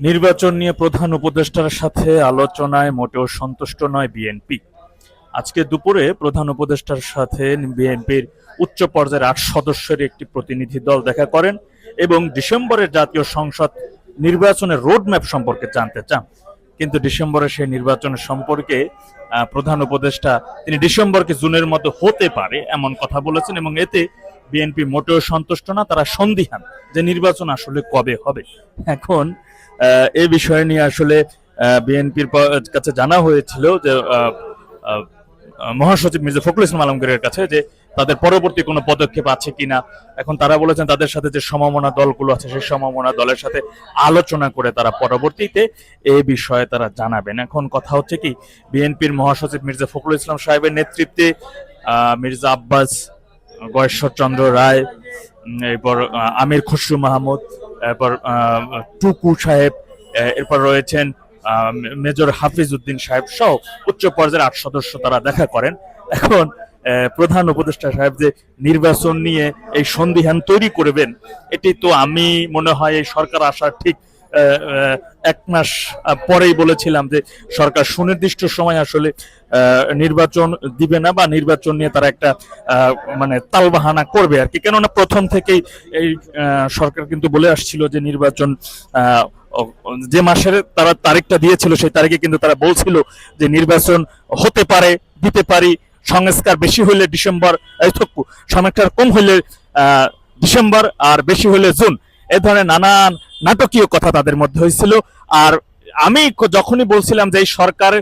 নির্বাচন নিয়ে প্রধান উপদেষ্টার সাথে আলোচনায় মোটেও সন্তুষ্ট নয় বিএনপি। আজকে দুপুরে প্রধান উপদেষ্টার সাথে বিএনপির উচ্চ পর্যায়ের আট সদস্যের একটি প্রতিনিধি দল দেখা করেন এবং ডিসেম্বরের জাতীয় সংসদ নির্বাচনের রোডম্যাপ সম্পর্কে জানতে চান। কিন্তু ডিসেম্বরে সেই নির্বাচন সম্পর্কে প্রধান উপদেষ্টা তিনি ডিসেম্বরকে জুনের মতো হতে পারে এমন কথা বলেছেন এবং এতে বিএনপি মোটেও সন্তুষ্ট না, তারা সন্দিহান যে নির্বাচন আসলে কবে হবে। এখন এ বিষয় নিয়ে আসলে বিএনপির কাছে জানা হয়েছিল যে মহাসচিব মির্জা ফখরুল ইসলাম আলমগীরের কাছে যে তাদের পরবর্তী কোনো পদক্ষেপ আছে কিনা। এখন তারা বলেছেন তাদের সাথে যে সমমনা দলগুলো আছে, সেই সমমনা দলের সাথে আলোচনা করে তারা পরবর্তীতে এ বিষয়ে তারা জানাবেন। এখন কথা হচ্ছে কি, বিএনপির মহাসচিব মির্জা ফখরুল ইসলাম সাহেবের নেতৃত্বে মির্জা আব্বাস গয়েশ্বর চন্দ্র রায় এরপর আমির খসরু মাহমুদ, এরপর টুকু সাহেব এরপর রয়েছেন মেজর হাফিজ উদ্দিন সাহেব সহ উচ্চ পর্যায়ের আট সদস্য তারা দেখা করেন। এখন প্রধান উপদেষ্টা সাহেব যে নির্বাচন নিয়ে এই সন্দিহান তৈরি করবেন, এটি তো আমি মনে হয় এই সরকার আসার ঠিক এক মাস পরেই বলেছিলাম যে সরকার সুনির্দিষ্ট সময় আসলে নির্বাচন দিবে না বা নির্বাচন নিয়ে তারা একটা মানে তালবাহানা করবে আর কি। কেননা প্রথম থেকেই এই সরকার কিন্তু বলে আসছিল যে নির্বাচন যে মাসের তারা তারিখটা দিয়েছিল সেই তারিখে কিন্তু তারা বলছিল যে নির্বাচন হতে পারে, দিতে পারি, সংস্কার বেশি হইলে ডিসেম্বর সংস্কার কম হইলে ডিসেম্বর আর বেশি হইলে জুন। এ ধরনের নানান নাটকীয় কথা তাদের মধ্যে হয়েছিল। আর আমি যখনই বলছিলাম যে এই সরকার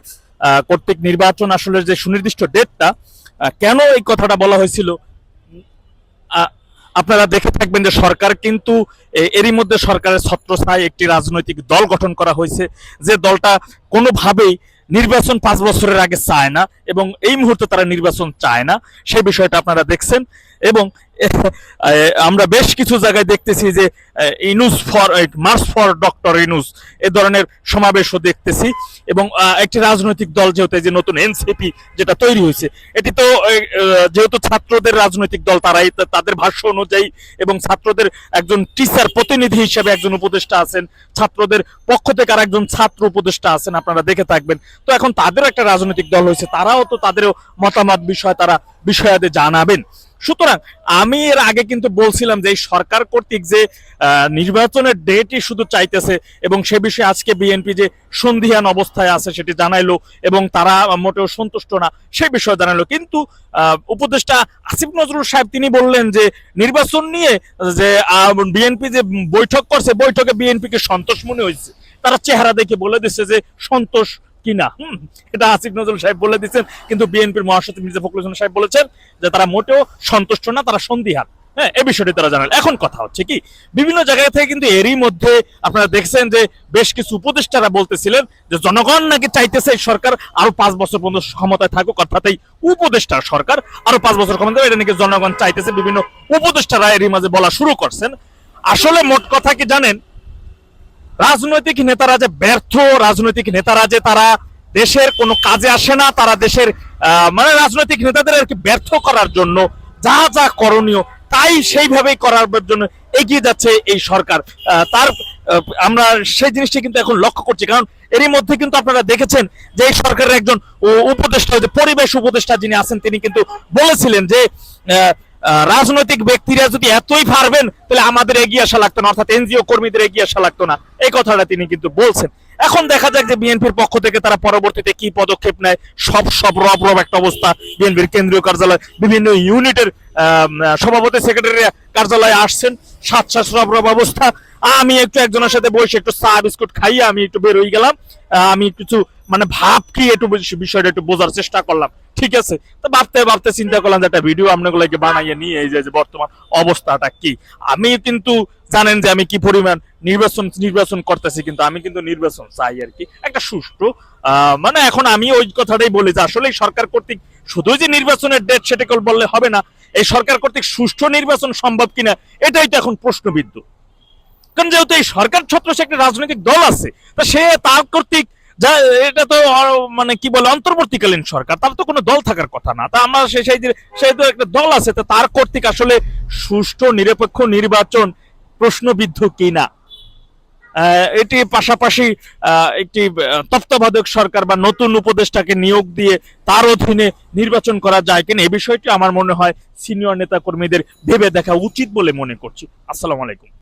কর্তৃক নির্বাচন আসলে যে সুনির্দিষ্ট ডেটটা কেন এই কথাটা বলা হয়েছিল? আপনারা দেখে থাকবেন যে সরকার কিন্তু এরই মধ্যে সরকারের ছত্রছায় একটি রাজনৈতিক দল গঠন করা হয়েছে, যে দলটা কোনোভাবেই নির্বাচন পাঁচ বছরের আগে চায় না এবং এই মুহূর্তে তারা নির্বাচন চায় না। সেই বিষয়টা আপনারা দেখছেন এবং আমরা বেশ কিছু জায়গায় দেখতেছি যে Yunus for march for doctor Yunus, এ ধরনের সমাবেশও দেখতেছি। এবং একটি রাজনৈতিক দল যেহেতু যে নতুন এনসিপি যেটা তৈরি হয়েছে, এটি তো যেহেতু ছাত্রদের রাজনৈতিক দল, তারাই তাদের ভাষ্য অনুযায়ী এবং ছাত্রদের একজন টিচার প্রতিনিধি হিসেবে একজন উপদেষ্টা আছেন, ছাত্রদের পক্ষ থেকে আর একজন ছাত্র উপদেষ্টা আছেন, আপনারা দেখে থাকবেন। তো এখন তাদেরও একটা রাজনৈতিক দল হয়েছে, তারাও তো তাদেরও মতামত বিষয় তারা বিষয়াদে জানাবেন। সুতরাং আমি এর আগে কিন্তু বলছিলাম যে সরকার কর্তৃক যে নির্বাচনের ডেটই শুধু চাইতেছে এবং সে বিষয়ে আজকে বিএনপি যে সন্ধিহান অবস্থায় আছে সেটি জানাইলো এবং তারা মোটেও সন্তুষ্ট না সেই বিষয়ে জানালো কিন্তু উপদেষ্টা আসিফ নজরুল সাহেব তিনি বললেন যে, নির্বাচন নিয়ে যে বিএনপি যে বৈঠক করছে, বৈঠকে বিএনপিকে সন্তোষ মনে হয়েছে। তারা চেহারা দেখে বলে দিচ্ছে যে, সন্তোষ কিনা। এটা আসিফ নজরুল সাহেব বলে দিচ্ছেন কিন্তু বিএনপির মহাসচিব মির্জা ফখরুল ইসলাম সাহেব বলেছেন যে তারা মোটেও সন্তুষ্ট না, তারা সন্দিহান। হ্যাঁ এই বিষয়টি তারা জানাল এখন কথা হচ্ছে কি, বিভিন্ন জায়গা থেকে কিন্তু এরই মধ্যে আপনারা দেখছেন যে বেশ কিছু উপদেষ্টারা বলতেছিলেন যে জনগণ নাকি চাইতেছে এই সরকার আরও পাঁচ বছর পর্যন্ত ক্ষমতায় থাকুক, অর্থাৎ এই উপদেষ্টার সরকার আরও পাঁচ বছর ক্ষমতা এটা নাকি জনগণ চাইতেছে। বিভিন্ন উপদেষ্টারা এরই মাঝে বলা শুরু করছেন। আসলে মোট কথা কি জানেন? রাজনৈতিক নেতারা যে ব্যর্থ, রাজনৈতিক নেতারা যে তারা দেশের কোনো কাজে আসে না, তারা দেশের মানে রাজনৈতিক নেতাদের আর কি ব্যর্থ করার জন্য যা যা করণীয়, তাই সেইভাবেই করার জন্য এগিয়ে যাচ্ছে এই সরকার। তার আমরা সেই জিনিসটি কিন্তু এখন লক্ষ্য করছি, কারণ এরই মধ্যে কিন্তু আপনারা দেখেছেন যে এই সরকারের একজন উপদেষ্টা, যে পরিবেশ উপদেষ্টা যিনি আছেন, তিনি কিন্তু বলেছিলেন যে রাজনৈতিক ব্যক্তিরা যদি এতই পারবেন, তাহলে আমাদের এগিয়ে আসা লাগতো না, অর্থাৎ এনজিও কর্মীদের এগিয়ে আসা লাগতো না। এই কথাটা তিনি কিন্তু বলছেন। এখন দেখা যাক যে বিএনপির পক্ষ থেকে তারা পরবর্তীতে কি পদক্ষেপ নেয়। সব সব রব রব একটা অবস্থা। বিএনপির কেন্দ্রীয় কার্যালয়, বিভিন্ন ইউনিটের সভাপতি সেক্রেটারি কার্যালয়ে আসছেন। সাত সাত রব রব অবস্থা আমি একটু একজনের সাথে বসে একটু চা, বিস্কুট খাইয়ে আমি একটু বের হয়ে গেলাম আমি কিছু মানে ভাব কি একটু বিষয়টা একটু বোঝার চেষ্টা করলাম। ঠিক আছে? তো ভাবতে ভাবতে চিন্তা করলাম যে একটা ভিডিও আপনাগুলোকে বানাইয়ে নিয়ে এই যে বর্তমান অবস্থাটা কি। আমি কিন্তু জানেন যে আমি কি পরিমাণ নির্বাচন নির্বাচন করতেছি, কিন্তু আমি কিন্তু নির্বাচন চাই আর কি। একটা সুষ্ঠু মানে এখন আমি ওই কথাটাই বলি যে আসলে সরকার কর্তৃক শুধু যে নির্বাচনের ডেট সেটা বললে হবে না, এই সরকার কর্তৃক সুষ্ঠু নির্বাচন সম্ভব কিনা, এটাই তো এখন প্রশ্নবিদ্ধ। কারণ যেহেতু এই সরকার ছত্রসে একটা রাজনৈতিক দল আছে, তা সে তার কর্তৃক যা, এটা তো মানে কি বলে, অন্তর্বর্তীকালীন সরকার, তার তো কোনো দল থাকার কথা না। তা আমরা সে সেই সেই তো একটা দল আছে, তা তার কর্তৃক আসলে সুষ্ঠু, নিরপেক্ষ নির্বাচন প্রশ্নবিদ্ধ কিনা। এটি পাশাপাশি একটি তত্ত্বাবধায়ক সরকার বা নতুন উপদেষ্টাকে নিয়োগ দিয়ে তার অধীনে নির্বাচন করা যায় কিনা এই বিষয়টি আমার মনে হয় সিনিয়র নেতা কর্মীদের ভেবে দেখা উচিত বলে মনে করছি। আসসালামু আলাইকুম।